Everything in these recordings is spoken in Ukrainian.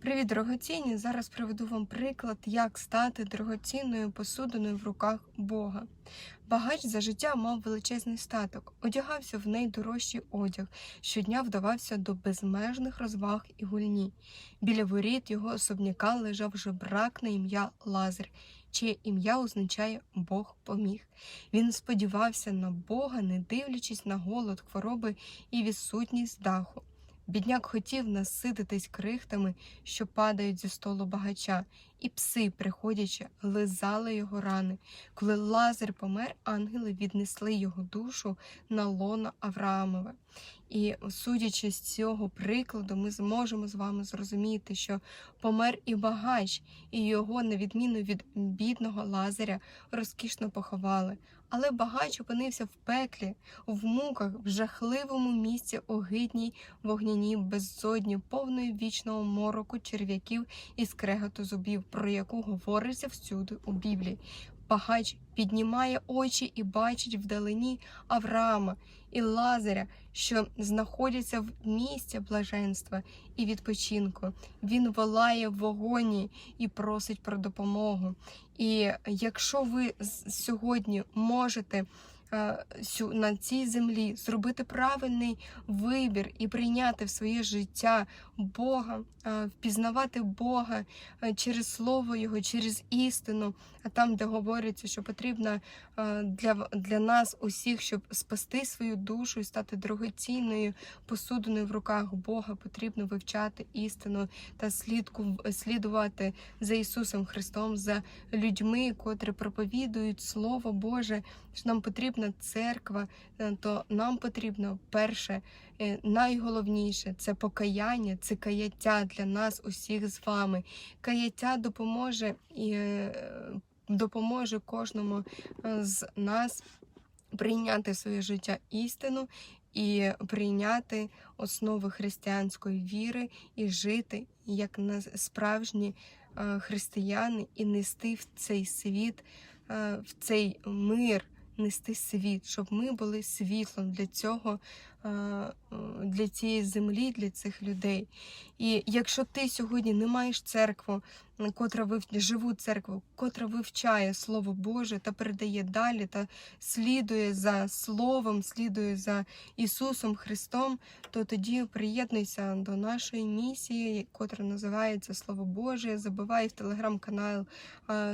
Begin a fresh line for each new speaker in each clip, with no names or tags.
Привіт, дорогоцінні! Зараз приведу вам приклад, як стати дорогоцінною посудиною в руках Бога. Багач за життя мав величезний статок, одягався в найдорожчий одяг, щодня вдавався до безмежних розваг і гульні. Біля воріт його особняка лежав жебрак на ім'я Лазар, чиє ім'я означає Бог поміг. Він сподівався на Бога, не дивлячись на голод, хвороби і відсутність даху. Бідняк хотів насититись крихтами, що падають зі столу багача, і пси, приходячи, лизали його рани. Коли Лазар помер, ангели віднесли його душу на лоно Авраамове. І судячи з цього прикладу, ми зможемо з вами зрозуміти, що помер і багач, і його, на відміну від бідного Лазаря, розкішно поховали. Але багач опинився в пеклі, в муках, в жахливому місці огидній вогняній безодні, повної вічного мороку, черв'яків і скреготу зубів, про яку говориться всюди у Біблії. Багач піднімає очі і бачить вдалині Авраама і Лазаря, що знаходяться в місці блаженства і відпочинку. Він волає в вогоні і просить про допомогу. І якщо ви сьогодні можете на цій землі зробити правильний вибір і прийняти в своє життя Бога, е, впізнавати Бога е, через Слово Його, через істину, а там, де говориться, що потрібно е, для, для нас усіх, щоб спасти свою душу і стати дорогоцінною посудиною в руках Бога, потрібно вивчати істину та слідку, слідувати за Ісусом Христом, за людьми, котрі проповідують Слово Боже, що нам потрібна церква, е, то нам потрібно перше, е, найголовніше це покаяння, це каяття для нас усіх з вами. Каяття допоможе і е, допоможе кожному з нас прийняти в своє життя істину і прийняти основи християнської віри і жити як справжні християни і нести в цей світ, в цей мир, нести світ, щоб ми були світлом для цього, е, е, для цієї землі, для цих людей. І якщо ти сьогодні не маєш церкву, котра вив... живу церкву, котра вивчає Слово Боже та передає далі, та слідує за Словом, слідує за Ісусом Христом, то тоді приєднуйся до нашої місії, котра називається Слово Боже. Забивай в телеграм-канал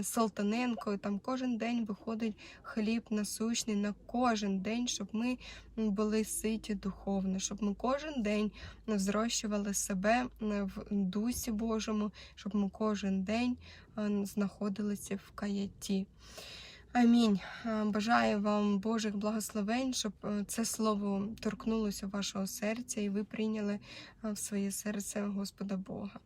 Салтаненко. Там кожен день виходить хліб насущний на кожен день, щоб ми були ситі духовно, щоб ми кожен день взрощували себе в дусі Божому, щоб ми кожен день е, знаходилися в каятті. Амінь. Е, Бажаю вам Божих благословень, щоб е, це слово торкнулося вашого серця, і ви прийняли в своє серце Господа Бога.